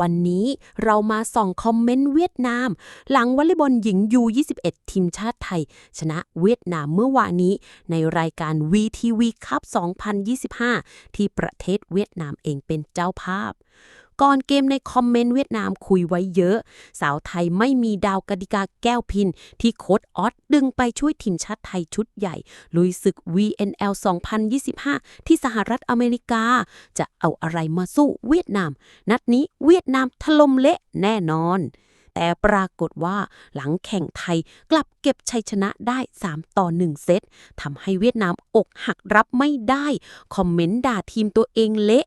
วันนี้เรามาส่องคอมเมนต์เวียดนาม หลังวอลเลย์บอลหญิง U21 ทีมชาติไทย ชนะเวียดนามเมื่อวานนี้ ในรายการ VTV Cup 2025 ที่ประเทศเวียดนามเองเป็นเจ้าภาพ ก่อนเกมในคอมเมนต์เวียดนามคุยไว้เยอะ สาวไทยไม่มีดาวกติกาแก้วพิน ที่โค้ดออสดึงไปช่วยทีมชาติไทยชุดใหญ่ ลุยศึก VNL 2025 ที่สหรัฐอเมริกา จะเอาอะไรมาสู้เวียดนาม นัดนี้เวียดนามถล่มเละแน่นอน แต่ปรากฏว่าหลังแข่งไทยกลับเก็บชัยชนะได้ 3 ต่อ 1 เซตทำให้เวียดนามอกหักรับไม่ได้ คอมเมนต์ด่าทีมตัวเองเละ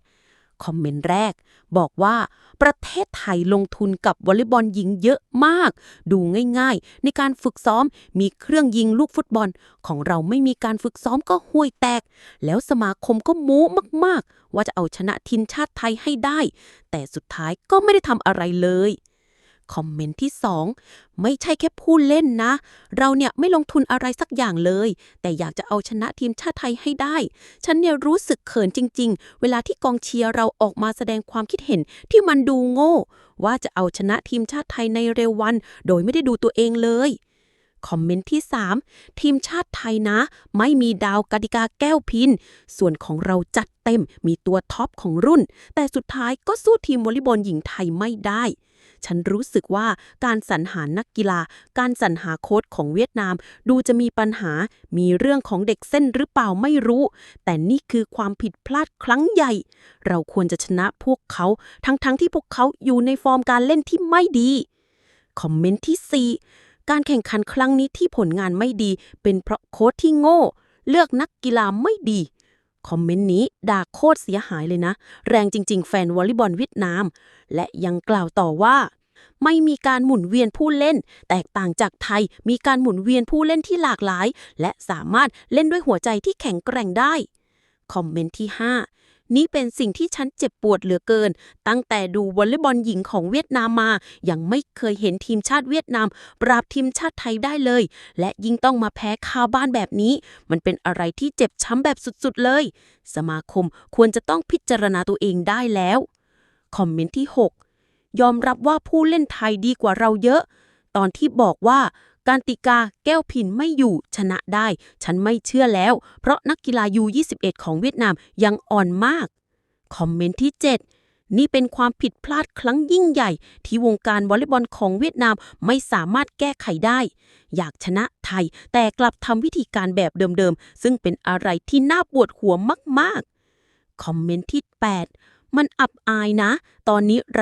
คอมเมนต์แรก บอกว่าประเทศไทยลงทุนกับวอลเลย์บอลหญิงเยอะมาก ดูง่ายๆ ในการฝึกซ้อมมีเครื่องยิงลูกฟุตบอล ของเราไม่มีการฝึกซ้อมก็ห่วยแตก แล้วสมาคมก็โม้มากๆ ว่าจะเอาชนะทีมชาติไทยให้ได้ แต่สุดท้ายก็ไม่ได้ทำอะไรเลย คอมเมนต์ที่ 2 ไม่ใช่แค่พูดเล่นนะ เราเนี่ยไม่ลงทุนอะไรสักอย่างเลย แต่อยากจะเอาชนะทีมชาติไทยให้ได้ ฉันเนี่ยรู้สึกเขินจริง ๆ เวลาที่กองเชียร์เราออกมาแสดงความคิดเห็นที่มันดูโง่ ว่าจะเอาชนะทีมชาติไทยในเร็ววัน โดยไม่ได้ดูตัวเองเลย คอมเมนต์ที่ 3 ทีมชาติไทยนะ ไม่มีดาวกติกาแก้วพิน ส่วนของเราจัดเต็มมีตัวท็อปของรุ่น แต่สุดท้ายก็สู้ทีมวอลเลย์บอลหญิงไทยไม่ได้ ฉันรู้สึกว่าการสรรหานักกีฬา การสรรหาโค้ชของเวียดนาม ดูจะมีปัญหา มีเรื่องของเด็กเส้นหรือเปล่าไม่รู้ แต่นี่คือความผิดพลาดครั้งใหญ่ เราควรจะชนะพวกเขา ทั้งๆทที่พวกเขาอยู่ในฟอร์มการเล่นที่ไม่ดีคอมเมนต์ที่ 4 การแข่งขันครั้งนี้ที่ผลงานไม่ดี เป็นเพราะโค้ชที่โง่ เลือกนักกีฬาไม่ดี คอมเมนต์นี้ด่าโคตรเสียหายเลยนะ แรงจริง ๆ แฟนวอลเลย์บอลเวียดนาม และยังกล่าวต่อว่าไม่มีการหมุนเวียนผู้เล่น แตกต่างจากไทย มีการหมุนเวียนผู้เล่นที่หลากหลาย และสามารถเล่นด้วยหัวใจที่แข็งแกร่งได้ คอมเมนต์ที่ 5 นี่เป็นสิ่งที่ฉันเจ็บปวดเหลือเกิน ตั้งแต่ดูวอลเลย์บอลหญิงของเวียดนามมา ยังไม่เคยเห็นทีมชาติเวียดนาม ปราบทีมชาติไทยได้เลย และยิ่งต้องมาแพ้คาบ้านแบบนี้ มันเป็นอะไรที่เจ็บช้ำแบบสุดๆเลย สมาคมควรจะต้องพิจารณาตัวเองได้แล้ว คอมเมนต์ที่ 6 ยอมรับว่าผู้เล่นไทยดีกว่าเราเยอะ ตอนที่บอกว่า การติกาแก้วพินไม่อยู่ชนะได้ ฉันไม่เชื่อแล้ว เพราะนักกีฬา U21 ของเวียดนามยังอ่อนมาก คอมเมนต์ที่ 7 นี่เป็นความผิดพลาดครั้งยิ่งใหญ่ ที่วงการวอลเลย์บอลของเวียดนามไม่สามารถแก้ไขได้ อยากชนะไทย แต่กลับทำวิธีการแบบเดิมๆ ซึ่งเป็นอะไรที่น่าปวดหัวมากๆ คอมเมนต์ที่ 8 มันอับอายนะ ตอนนี้ไร